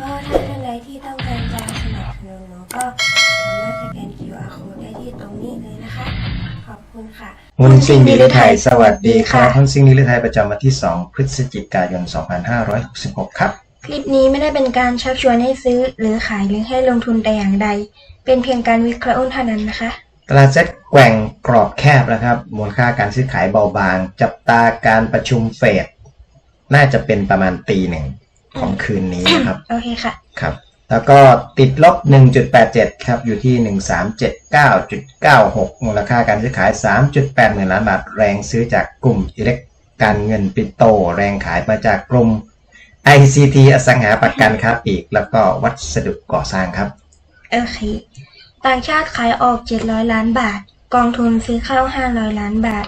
ก็ถ้าท่านใดที่ต้องการจะสนับสนุนหนูก็สามารถสแกน QR code ได้ที่ตรงนี้เลยนะคะ ขอบคุณค่ะ มุนซิงนิรไทย สวัสดีครับค่ะมุนซิงนิรไทยประจำวันที่ 2 พฤศจิกายน 2566 ครับ คลิปนี้ไม่ได้เป็นการชักชวนให้ซื้อ หรือขายหรือให้ลงทุนแต่อย่างใด เป็นเพียงการวิเคราะห์เท่านั้นนะคะ ตลาดเซ็ตแกว่งกรอบแคบนะครับ มูลค่าการซื้อขายเบาบาง จับตาการประชุมเฟดน่าจะเป็นประมาณตีหนึ่ง ของคืนนี้นะครับ โอเคค่ะ ครับ แล้วก็ติดลบ 1.87 ครับ อยู่ที่ 1379.96 มูลค่าการซื้อขาย 3.8หมื่นล้านบาท แรงซื้อจากกลุ่มอิเล็กการเงินปิโต แรงขายมาจากกลุ่ม ICT อสังหาประกันค้าปลีก แล้วก็วัสดุก่อสร้างครับ โอเค ต่างชาติขายออก 700 ล้านบาท กองทุนซื้อเข้า 500 ล้านบาท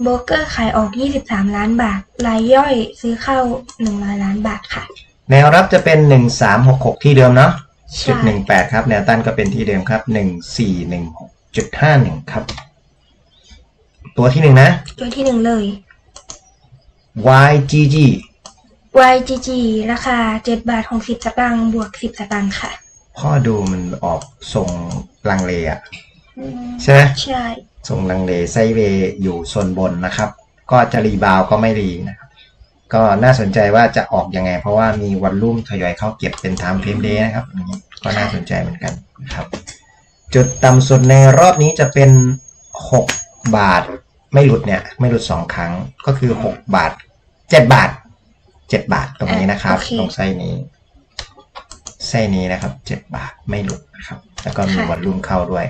โบรกเกอร์ขายออก 23 ล้านบาท รายย่อยซื้อเข้า 100 ล้านบาทค่ะ แนวรับจะเป็น 1366 ที่เดิมเนาะใช่จุด18 ครับ แนวต้านก็เป็นที่เดิมครับ 1416.51 ครับ ตัวที่หนึ่งนะ ตัวที่หนึ่งเลย YGG YGG ราคา 7 บาท 60 สตางค์บวก 10 สตางค์ค่ะ พ่อดูมันออกทรงลังเลอะใช่ไหมใช่ ทรงลังเลไซด์เวย์อยู่โซนบนนะครับ ก็จะรีบาวด์ก็ไม่รีนะครับ ก็น่าสนใจว่าจะออกยังไง เพราะว่ามีวันรุ่มทยอยเข้าเก็บเป็น time frame day นะครับอันนี้ก็น่าสนใจเหมือนกันนะครับ จุดต่ำสุดในรอบนี้จะเป็น 6 บาท ไม่หลุดเนี่ย ไม่หลุด 2 ครั้งก็คือ 6 บาท 7 บาท 7 บาทตรงนี้นะครับโอเคตรงไส้นี้ไส้นี้นะครับ 7 บาทไม่หลุดนะครับ แล้วก็มีค่ะวันรุ่มเข้าด้วย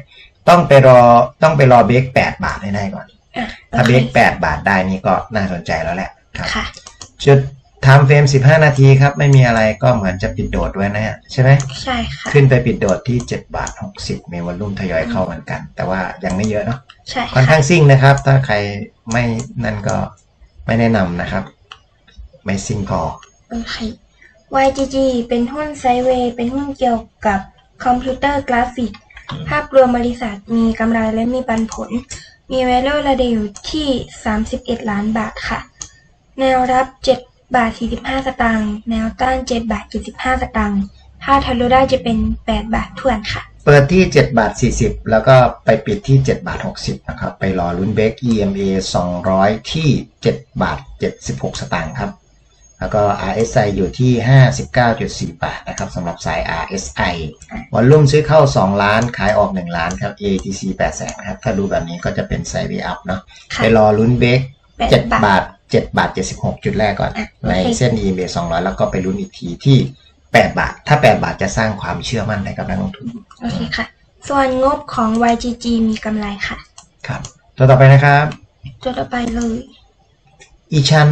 ต้องไปรอต้องไปรอเบรก8บาทให้ได้ก่อนอะถ้าโอเบรเคก8บาทได้นี่ก็น่าสนใจแล้วแหละครับค่ะจุดไทม์เฟรม15นาทีครับ ไม่มีอะไรก็เหมือนจะปิดโดดด้วยนะฮะใช่ไหมใช่ค่ะ ขึ้นไปปิดโดดที่7บาท60มีวอลลุ่มทยอยเข้าเหมือนกัน แต่ว่ายังไม่เยอะเนาะใช่ค่อนค่ะข้างซิ่งนะครับ ถ้าใครไม่นั่นก็ไม่แนะนำนะครับ ไม่ซิ่งพอโอเค YGG เป็นหุ้นไซด์เวย์เป็นหุ้นเกี่ยวกับคอมพิวเตอร์กราฟิก ภาพรวมบริษัทมีกำไรและมีปันผล มี value ระดับอยู่ที่ 31 ล้านบาทค่ะ แนวรับ 7 บาท 45 สตางค์ แนวต้าน 7 บาท 75 สตางค์ ถ้าทะลุได้จะเป็น 8 บาททวนค่ะ เปิดที่ 7 บาท 40 แล้วก็ไปปิดที่ 7 บาท 60 นะครับ ไปรอลุ้นเบรก EMA 200 ที่ 7 บาท 76 สตางค์ครับ แล้วก็ RSI อยู่ที่ 59.48 นะครับสำหรับสาย RSI วอลลุ่มซื้อเข้า 2 ล้านขายออก 1 ล้านครับ ATC 8แสนครับ ถ้าดูแบบนี้ก็จะเป็นไซด์เวอัพเนาะค่ะไปรอลุ้นเบรก8 7บาท 7 บาท 76 จุดแรกก่อนอะในโอเคเส้น EMA 200 แล้วก็ไปลุ้นอีกทีที่ 8 บาท ถ้า 8 บาทจะสร้างความเชื่อมั่นให้กับนักลงทุน โอเคค่ะ ส่วนงบของ YGG มีกำไรค่ะ ครับ ตัวต่อไปนะครับ ตัวต่อไปเลย อีชัน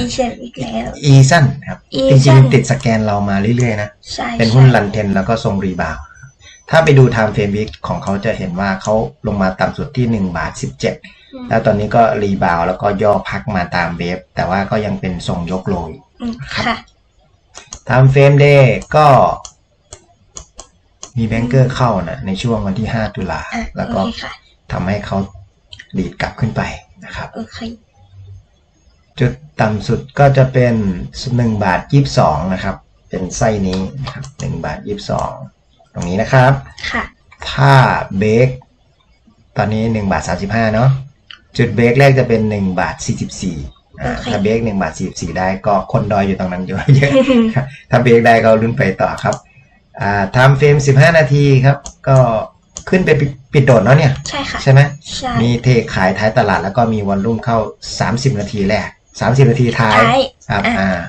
อีเชนอีกแล้ว อีซันครับอีจริซังนๆติดสแกนเรามาเรื่อยๆ นะใช่เป็นหุ้นใช่รันเทนแล้วก็ทรงรีบาวด์ถ้าไปดู Time Frame Week ของเขาจะเห็นว่าเขาลงมาต่ำสุดที่ 1 บาทอืม17 แล้วตอนนี้ก็รีบาวด์แล้วก็ย่อพักมาตามเวฟแต่ว่าก็ยังเป็นทรงยกโลอยู่อืมค่ะ Time Frame Day ก็มีแบงเกอร์เข้านะในช่วงวันที่ 5 ตุลาอะแล้วโอก็เคค่ะทำให้เขาดีดกลับขึ้นไปนะครับโอเคจุด ต่ำสุดก็จะเป็น 1 บาท 22 นะครับ เป็นไส้นี้นะครับ1บาท 22 ตรงนี้นะครับ ค่ะ ถ้าเบรกตอนนี้ 1 บาท 35 เนาะจุดเบรกแรกจะเป็น 1 บาท 44อ่าโอเคถ้าเบรก1บาท 44 ได้ก็คนดอยอยู่ตรงนั้นเยอะเยอะครับถ้าเบรกได้ก็ลุ้นไปต่อครับอ่าทำเฟรม 15 นาทีครับ ก็ขึ้นไปปิดปิดโดดเนาะเนี่ย ใช่ค่ะ ใช่ไหมใช่มีเทขายท้ายตลาดแล้วก็มีวอลลุ่มเข้า 30 นาทีแรก 30นาทีท้ายท้ายครับอะอ่า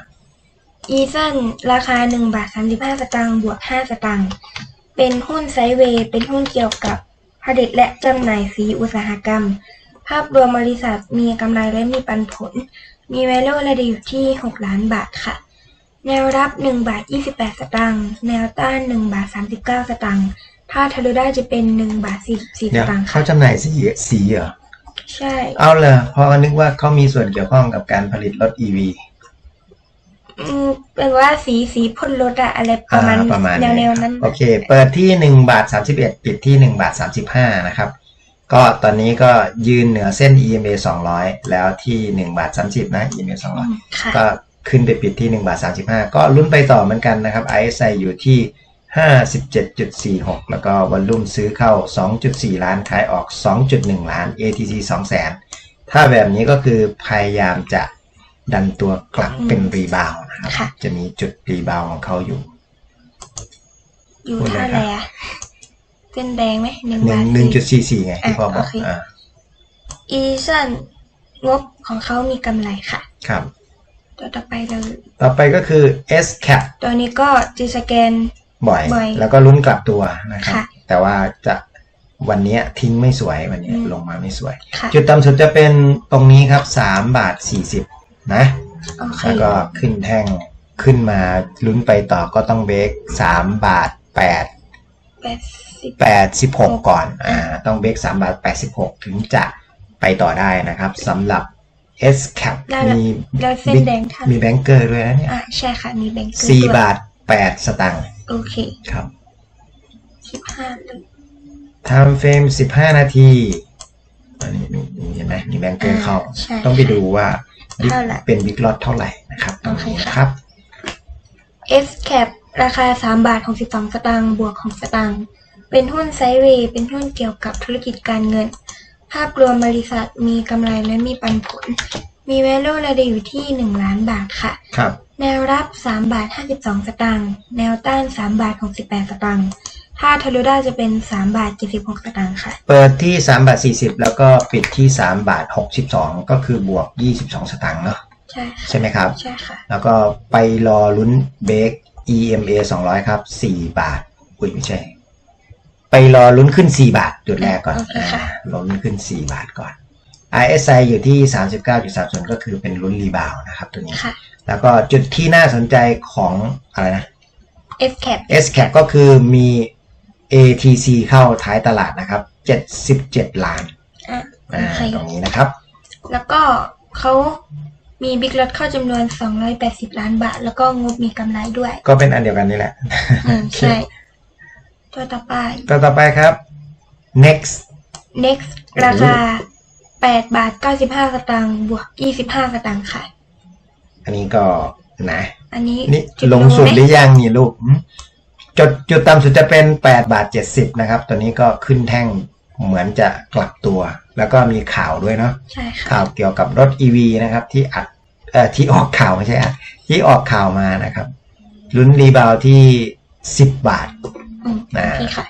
อีซันราคา1บาท35สตางค์บวก5สตางค์เป็นหุ้นไซด์เวย์เป็นหุ้นเกี่ยวกับผลิตและจำหน่ายสีอุตสาหกรรม ภาพรวมบริษัทมีกำไรและมีปันผล มี value ระดับอยู่ที่ 6 ล้านบาทค่ะ แนวรับ 1 บาท 28 สตางค์แนวต้าน 1 บาท 39 สตางค์ถ้าทะลุได้จะเป็น 1 บาท44สเดี๋ยวตางค์เขาค่ะจำหน่ายสีสีเหรอ ใช่ เอาเลยเพราะนึกว่าเขามีส่วนเกี่ยวข้องกับการผลิตรถ EV อืมเป็นว่าสีสีพ่นรถอะอะไรประมาณอ่ประมาณแนวแนวๆนั้น โอเค เปิดที่1บาท31ปิดที่1บาท35นะครับ ก็ตอนนี้ก็ยืนเหนือเส้น EMA 200แล้วที่1บาท30นะ EMA อืมค่ะ200ก็ขึ้นไปปิดที่1บาท35ก็ลุ้นไปต่อเหมือนกันนะครับ RSI อยู่ที่ 57.46 แล้วก็วอลลุ่มซื้อเข้า 2.4 ล้านขายออก 2.1 ล้าน ATC 200,000 ถ้าแบบนี้ก็คือพยายามจะดันตัวกลับเป็นรีบาวด์นะครับค่ะจะมีจุดรีบาวด์ของเขาอยู่ อยู่พูดเลยเท่าครับไหร่อะเส้นแดงไหมหนึ่งหนึ่บางทหนึ่งจุดสี่สี่ไงที่พ่อบอกอะโอเคอ่าอีซันงบของเขามีกำไรค่ะ ครับ ตัวต่อไปเรา ต่อไปก็คือ S cap ตัวนี้ก็จีสแกน บ่อย บ่อยแล้วก็ลุ้นกลับตัวนะครับ ค่ะแต่ว่าจะวันนี้ทิ้งไม่สวยวันนี้อืม ลงมาไม่สวย ค่ะจุดต่ำสุดจะเป็นตรงนี้ครับ3บาท40 นะ โอเคแล้วก็ขึ้นแท่งขึ้นมาลุ้นไปต่อก็ต้องเบรก3บาท8 แปดสิบ 86 ก่อนอ่าต้องเบรก3บาท86 ถึงจะไปต่อได้นะครับสำหรับ S cap ได้แล้ว มีแล้วเส้นแดงทันมีแบงเกอร์ด้วยนะเนี่ย อะใช่ค่ะมีแบงค์สี่บาท8สตางค์ โอเคครับสิบห้าเลย time frame 15นาทีอันนี้มีมีเห็นไหมมีแบงเกอร์เข้า ใช่ ต้องไปดูว่า big เท่าไหร่เป็นบิ๊กลอตเท่าไหร่นะครับโอเคค่ะ ครับ S cap ราคา3บาท62สตางค์บวกของสตางค์เป็นหุ้นไซด์เวย์เป็นหุ้นเกี่ยวกับธุรกิจการเงิน ภาพรวมบริษัทมีกำไรและมีปันผล มี value ระดับอยู่ที่1ล้านบาทค่ะ ครับ แนวรับ3บาท52สตางค์ แนวต้าน3บาท68สตางค์ ถ้าทะลุได้จะเป็น3บาท76สตางค์ค่ะ เปิดที่3บาท40แล้วก็ปิดที่3บาท62ก็คือบวก22สตางค์เนาะ ใช่ค่ะใช่ไหมครับ ใช่ค่ะ แล้วก็ไปรอลุ้นเบรก EMA 200ครับ4บาท อุ้ยไม่ใช่ ไปรอลุ้นขึ้น4บาทจุดแรกก่อนโอเคอ่าค่ะ รอลุ้นขึ้น4บาทก่อน RSI อยู่ที่39.30ก็คือเป็นลุ้นรีบาวด์นะครับตัวนี้ ค่ะ แล้วก็จุดที่น่าสนใจของอะไรนะ S cap S cap ก็คือมี ATC เข้าท้ายตลาดนะครับ 77 ล้านอะโออ่าเคตรงนี้นะครับ แล้วก็เขามีบิ๊กลอตเข้าจำนวน 280 ล้านบาท แล้วก็งบมีกำไรด้วยก็เป็นอันเดียวกันนี่แหละ อืมใช่ ตัวต่อไป ตัวต่อไปครับ next next ราคา8บาท95 สตางค์บวก 25 สตางค์ค่ะ อันนี้ก็นะ อันนี้นี่จุดลงสุดไหหรืมอยังนี่ลูกหืมจุดจุดต่ำสุดจะเป็น8บาท70นะครับ ตัวนี้ก็ขึ้นแท่งเหมือนจะกลับตัว แล้วก็มีข่าวด้วยเนาะใช่ค่ะข่าวเกี่ยวกับรถ EV นะครับ ที่อัดเอ่อที่ออกข่าวไม่ใช่อัดที่ออกข่าวมานะครับลุ้นรีบาวด์ที่10บาทอืมอ่าโอเคค่ะ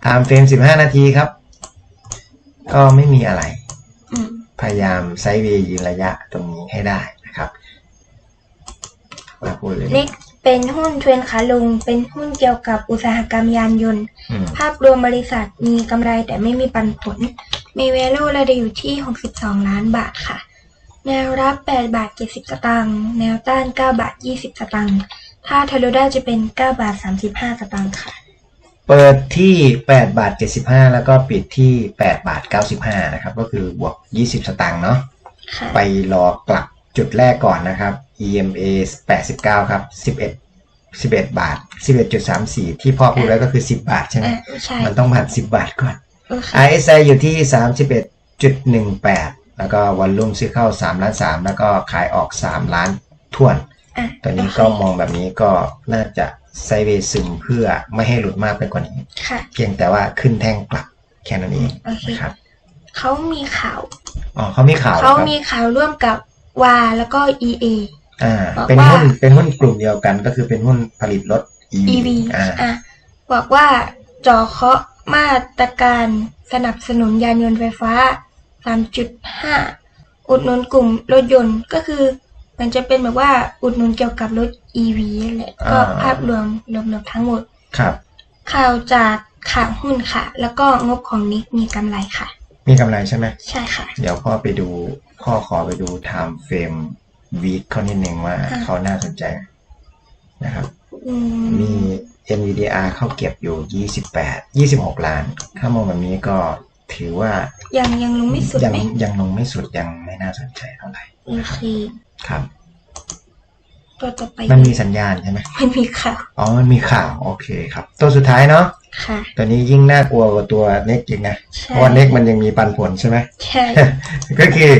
ไทม์เฟรม15นาทีครับ ก็ไม่มีอะไรอืมพยายามไซด์เวย์ยืนระยะตรงนี้ให้ได้นะครับมาพูด เลย next เป็นหุ้นเทรนขาลง เป็นหุ้นเกี่ยวกับอุตสาหกรรมยานยนต์อืมภาพรวมบริษัทมีกำไรแต่ไม่มีปันผล มี value ระดับอยู่ที่ 62 ล้านบาทค่ะ แนวรับ 8 บาท 70 สตางค์ แนวต้าน 9 บาท 20 สตางค์ ถ้าทะลุได้จะเป็น 9 บาท 35 สตางค์ค่ะ เปิดที่ 8 บาท 75 แล้วก็ปิดที่ 8 บาท 95 นะครับ ก็คือบวก 20 สตางค์เนาะค่ะไปรอกลับจุดแรกก่อนนะครับ EMA 89 ครับ 11 11 บาท 11.34 ที่พ่อพูดไว้ก็คือ 10 บาทใช่ไหมอะใช่มันต้องผ่าน 10 บาทก่อนโอเค RSI อยู่ที่ 31.18 แล้วก็วอลลุ่มซื้อเข้า3ล้าน3 แล้วก็ขายออก 3 ล้านท่วนอะตัวนี้ก็มองแบบนี้ก็น่าจะไซด์เวย์ซึมเพื่อไม่ให้หลุดมากไปกว่านี้ค่ะเพียงแต่ว่าขึ้นแท่งกลับแค่นั้นเองโอเคนะครับเขามีข่าว อ๋อเขามีข่าวเขาครับมีข่าวร่วมกับวาแล้วก็ EA อ่าบอกเป็นว่าหุ้นเป็นหุ้นกลุ่มเดียวกัน ก็คือเป็นหุ้นผลิตรถ EV EV อ่าอะบอกว่าจ่อเคาะมาตรการสนับสนุนยานยนต์ไฟฟ้า 3.5 อุดหนุนกลุ่มรถยนต์ก็คือ มันจะเป็นแบบว่าอุดหนุนเกี่ยวกับรถ EV นั่นแหละก็ภาพรวมรวมๆทั้งหมดครับ ข่าวจากข่าวหุ้นค่ะ แล้วก็งบของนิกมีกำไรค่ะ มีกำไรใช่ไหมใช่ค่ะ เดี๋ยวพ่อไปดูพ่อขอไปดู time frame week เขานิดนึงว่าอ่าเขาน่าสนใจนะครับอืมมี NVDR เข้าเก็บอยู่ 28 26 ล้าน ถ้ามองแบบนี้ก็ถือว่ายังยังลงไม่สุดยังไหมยังลงไม่สุดยังไม่น่าสนใจเท่าไหร่โอเคครับ ตัวต่อไปมันมีสัญญาณใช่ไหมมันมีข่าวอ๋อ มันมีข่าว โอเคครับ ตัวสุดท้ายเนาะ ค่ะ ตัวนี้ยิ่งน่ากลัวกว่าตัวเน็กอีกนะ ใช่ เพราะว่าเน็กมันยังมีปันผลใช่ไหม ใช่ ก็คือ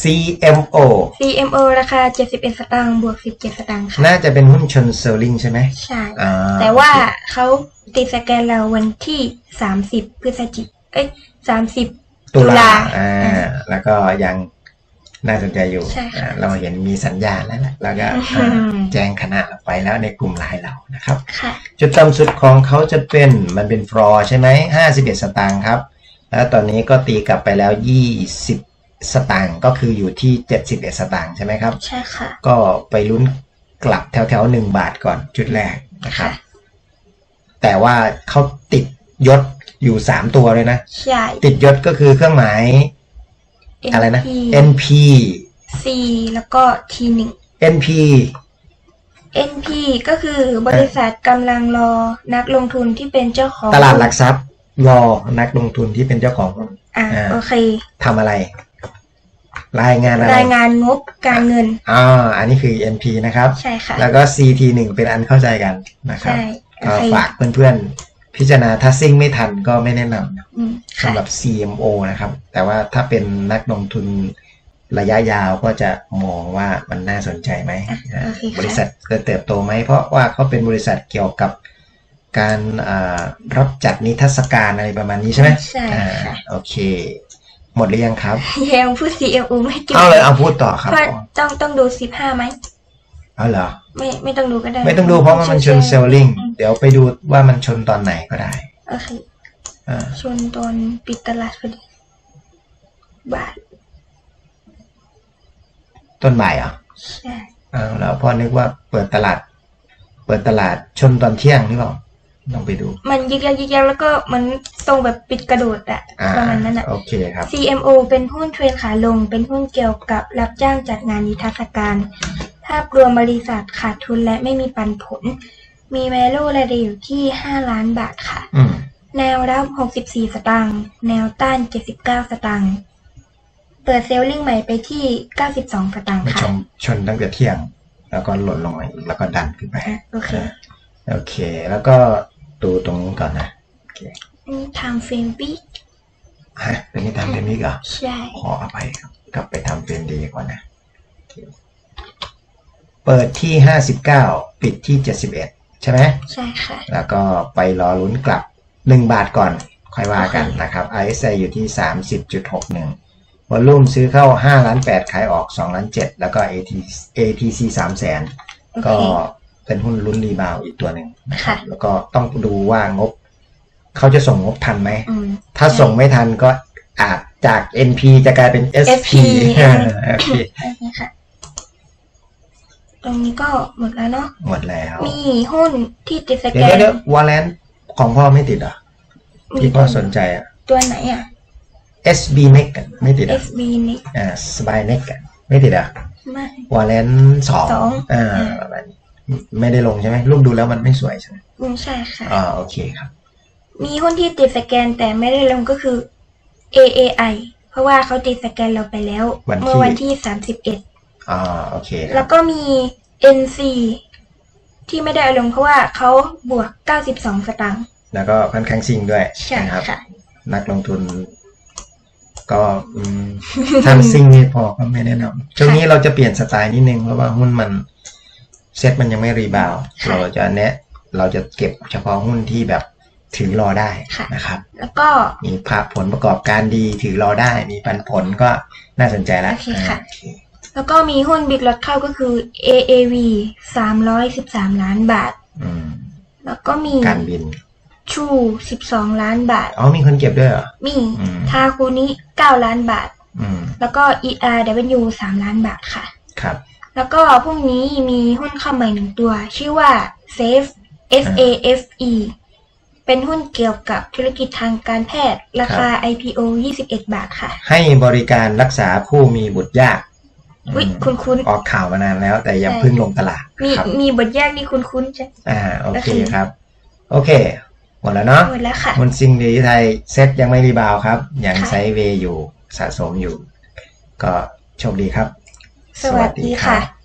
CMO CMO ราคา 71 สตางค์บวก 17 สตางค์ค่ะ น่าจะเป็นหุ้นชนเซลลิงใช่ไหมใช่ อ่าแต่ว่าเขาติดสแกนเราวันที่ 30 พฤศจิกเอ้ย30 ตุตุลาลาอ่าอ่า แล้วก็ยัง น่าสนใจอยู่ใช่ค่ะอ่าเราเห็นมีสัญญาณแล้วแหละแล้วก็อืมอ่าแจ้งคณะเราไปแล้วในกลุ่มไลน์เรานะครับค่ะจุดต่ำสุดของเขาจะเป็นมันเป็นฟลอร์ใช่ไหมห้าสิบเอ็ดสตางค์ครับ แล้วตอนนี้ก็ตีกลับไปแล้วยี่สิบสตางค์ก็คืออยู่ที่เจ็ดสิบเอ็ดสตางค์ใช่ไหมครับ ใช่ค่ะ ก็ไปลุ้นกลับแถวแถวหนึ่งบาทก่อนจุดแรกนะครับค่ะแต่ว่าเขาติดยศอยู่สามตัวเลยนะใช่ติดยศก็คือเครื่องหมาย อะไรนะ NP C แล้วก็ T1 NP NP ก็คือบริษัทกำลังรอนักลงทุนที่เป็นเจ้าของตลาดหลักทรัพย์ รอนักลงทุนที่เป็นเจ้าของหุ้นอ่าอ่าโอเคทำอะไร รายงานอะไรรายงานงบการเงินอ่าอันนี้คือ NP นะครับ ใช่ค่ะ แล้วก็ CT1 เป็นอันเข้าใจกันนะครับใช่โอก็เคฝากเพื่อนๆ พิจารณาถ้าซิ่งไม่ทันก็ไม่แนะนำอืมค่ะสำหรับ CMO นะครับ แต่ว่าถ้าเป็นนักลงทุนระยะยาวก็จะมองว่ามันน่าสนใจไหมอะนะโอเคค่ะบริษัทจะเติบโตไหม เพราะว่าเขาเป็นบริษัทเกี่ยวกับการอ่ารับจัดนิทรรศการอะไรประมาณนี้ใช่ไหมใช่อ่าค่ะโอเค หมดหรือยังครับ ยังพูด CMO ไม่จบเอาเลยเอาพูดต่อครับเพราะต้องต้องดู15ไหมเอาเหรอ ไม่ไม่ต้องดูก็ได้ไม่ต้องดูเพราะว่ามันชนเซลลิงเดี๋ยวไปดูว่ามันชนตอนไหนก็ได้โอเคอ่าชนตอนปิดตลาดพอดีบาทต้นใหม่เหรอะใช่อ้าวแล้วพ่อนึกว่าเปิดตลาด เปิดตลาดชนตอนเที่ยงหรือเปล่า ต้องไปดู มันยิกยักยิกยักแล้วก็มันตรงแบบปิดกระโดดอะอ่าประมาณนั้นอะโอเคครับ CMO เป็นหุ้นเทรนขาลง เป็นหุ้นเกี่ยวกับรับจ้างจัดงานนิทรรศการ ภาพรวมบริษัทขาดทุนและไม่มีปันผล มีแวลูระดับอยู่ที่ 5 ล้านบาทค่ะอืมแนวรับ 64 สตางค์ แนวต้าน 79 สตางค์ เปิดเซลลิงใหม่ไปที่ 92 สตางค์ไม่ชค่ะนชนตั้งแต่เที่ยง แล้วก็หล่นลงมาอีกแล้วก็ดันขึ้นไปอะโอเคโอเค แล้วก็ ดูตรงนี้ก่อนนะโอเคทำเฟรมวิกฮะเป็นนี่ทำเป็นนี้เหรอใช่ขออภัยครับกลับไปทำเป็นดีก่อนนะโอเคเปิดที่ห้าสิบเก้าปิดที่เจ็ดสิบเอ็ดใช่ไหมใช่ค่ะ แล้วก็ไปรอลุ้นกลับหนึ่งบาทก่อน ค่อยว่ากันโอเคนะครับ RSI อยู่ที่สามสิบจุดหกหนึ่งวอลลุ่มซื้อเข้าห้าล้านแปดขายออกสองล้านเจ็ดแล้วก็ AT ATC สามแสนโอก็ เคเป็นหุ้นลุ้นรีบาวด์อีกตัวหนึ่งนะครับค่ะแล้วก็ต้องดูว่างบ เขาจะส่งงบทันไหมอืมถ้าส่งไม่ทันก็อาจจาก NP จะกลายเป็น SP SP โอเคโอเคค่ะตรงนี้ก็หมดแล้วเนาะหมดแล้ว มีหุ้นที่ติดสเดี๋แกยวนเดี๋ยววอลเลนของพ่อไม่ติดเหรอะที่พ่อสนใจอะ ตัวไหนอะ SB Neck อะไม่ติดอะ SB นี่อ่าสบายเน็กไม่ติดอะไม่วอลเลนสองสองอ่าอ่าประมาณนี้ ไม่ได้ลงใช่ไหมรูปดูแล้วมันไม่สวยใช่ไหมอืมใช่ค่ะ อ่าโอเคครับ มีหุ้นที่ติดสแกนแต่ไม่ได้ลงก็คือ AAI เพราะว่าเขาติดสแกนเราไปแล้ว วันที่ เมื่อวันที่31อ่าโอเคคแล้รับวก็มี NC ที่ไม่ได้เอาลงเพราะว่าเขาบวก92สตางค์แล้วก็ค่อนข้างซิ่งด้วยใช่นะครับ ค่ะ นักลงทุน ก็อืม ทำซิ่งนี่พอก็ไม่แนะนำช่วงนี้เราจะเปลี่ยนสไตล์นิดนึงเพราะว่าหุ้นมัน เซ็ตมันยังไม่รีบาวด์ค่ะเราจะแนะเราจะเก็บเฉพาะหุ้นที่แบบถือรอได้ค่ะนะครับ แล้วก็มีภาพผลประกอบการดีถือรอได้ มีปันผลก็น่าสนใจแล้วโอเคค่ะอ่าโอเคแล้วก็มีหุ้นบิ๊กลอตเข้าก็คือ AAV 313ล้านบาทอืมแล้วก็มีการบินชู12ล้านบาท อ๋อ มีคนเก็บด้วยเหรอ มีอืมทาคูนิ9ล้านบาทอืมแล้วก็ ERW 3ล้านบาทค่ะ ครับ แล้วก็พรุ่งนี้มีหุ้นเข้าใหม่หนึ่งตัว ชื่อว่า Safe S A F E เป็นหุ้นเกี่ยวกับธุรกิจทางการแพทย์ ราคา IPO 21 บาทค่ะ ให้บริการรักษาผู้มีบุตรยากวิอืมคุณคุณออกข่าวมานานแล้ว แต่ยังใช่เพิ่งลงตลาด มีครับมีบทแยกนี่คุณคุณใช่อ่าโอเคโอเคครับ โอเค หมดแล้วเนาะหมดแล้วค่ะมุนซิงดีไทยเซ็ตยังไม่รีบาวครับ ยังค่ะไซด์เวย์อยู่สะสมอยู่ ก็โชคดีครับ สวัสดีค่ะ